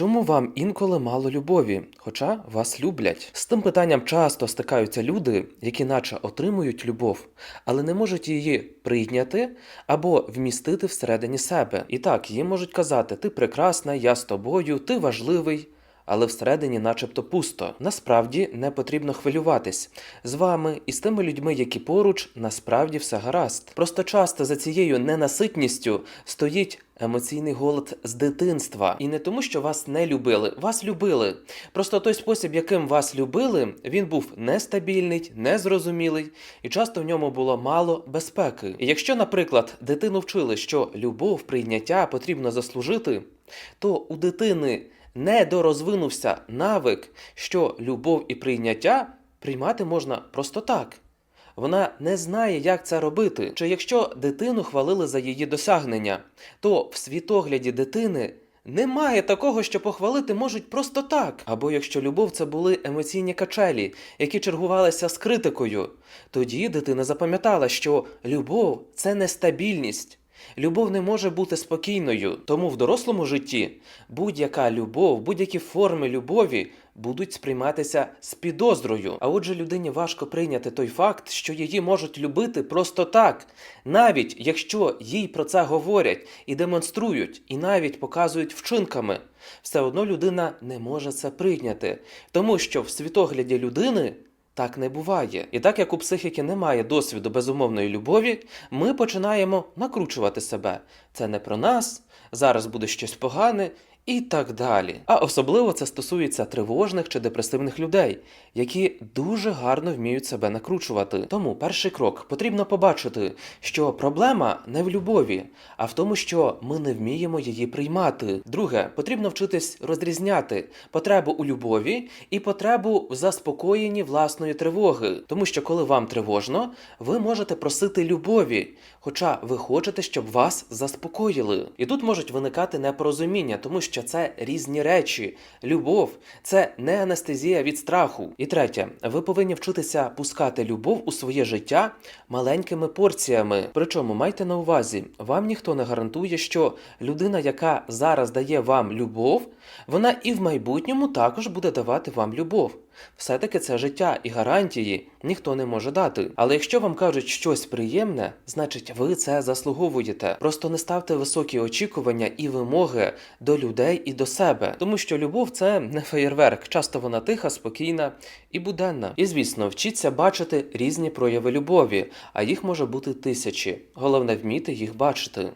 Чому вам інколи мало любові, хоча вас люблять? З тим питанням часто стикаються люди, які наче отримують любов, але не можуть її прийняти або вмістити всередині себе. І так, їм можуть казати: ти прекрасна, я з тобою, ти важливий. Але всередині начебто пусто. Насправді не потрібно хвилюватись. З вами і з тими людьми, які поруч, насправді все гаразд. Просто часто за цією ненаситністю стоїть емоційний голод з дитинства. І не тому, що вас не любили, вас любили. Просто той спосіб, яким вас любили, він був нестабільний, незрозумілий, і часто в ньому було мало безпеки. І якщо, наприклад, дитину вчили, що любов, прийняття потрібно заслужити, то у дитини недорозвинувся навик, що любов і прийняття приймати можна просто так. Вона не знає, як це робити. Чи якщо дитину хвалили за її досягнення, то в світогляді дитини немає такого, що похвалити можуть просто так. Або якщо любов це були емоційні качелі, які чергувалися з критикою, тоді дитина запам'ятала, що любов це нестабільність. Любов не може бути спокійною, тому в дорослому житті будь-яка любов, будь-які форми любові будуть сприйматися з підозрою. А отже, людині важко прийняти той факт, що її можуть любити просто так, навіть якщо їй про це говорять і демонструють, і навіть показують вчинками, все одно людина не може це прийняти, тому що в світогляді людини. Так не буває. І так як у психіки немає досвіду безумовної любові, ми починаємо накручувати себе. Це не про нас, зараз буде щось погане і так далі. А особливо це стосується тривожних чи депресивних людей, які дуже гарно вміють себе накручувати. Тому перший крок потрібно побачити, що проблема не в любові, а в тому, що ми не вміємо її приймати. Друге, потрібно вчитись розрізняти потребу у любові і потребу в заспокоєнні власної тривоги. Тому що коли вам тривожно, ви можете просити любові, хоча ви хочете, щоб вас заспокоїли. І тут можуть виникати непорозуміння, тому що це різні речі. Любов це не анестезія від страху. І третє, ви повинні вчитися пускати любов у своє життя маленькими порціями. Причому майте на увазі, вам ніхто не гарантує, що людина, яка зараз дає вам любов, вона і в майбутньому також буде давати вам любов. Все-таки це життя і гарантії ніхто не може дати. Але якщо вам кажуть щось приємне, значить ви це заслуговуєте. Просто не ставте високі очікування і вимоги до людей і до себе, тому що любов це не феєрверк. Часто вона тиха, спокійна і буденна. І звісно, вчіться бачити різні прояви любові, а їх може бути тисячі. Головне вміти їх бачити.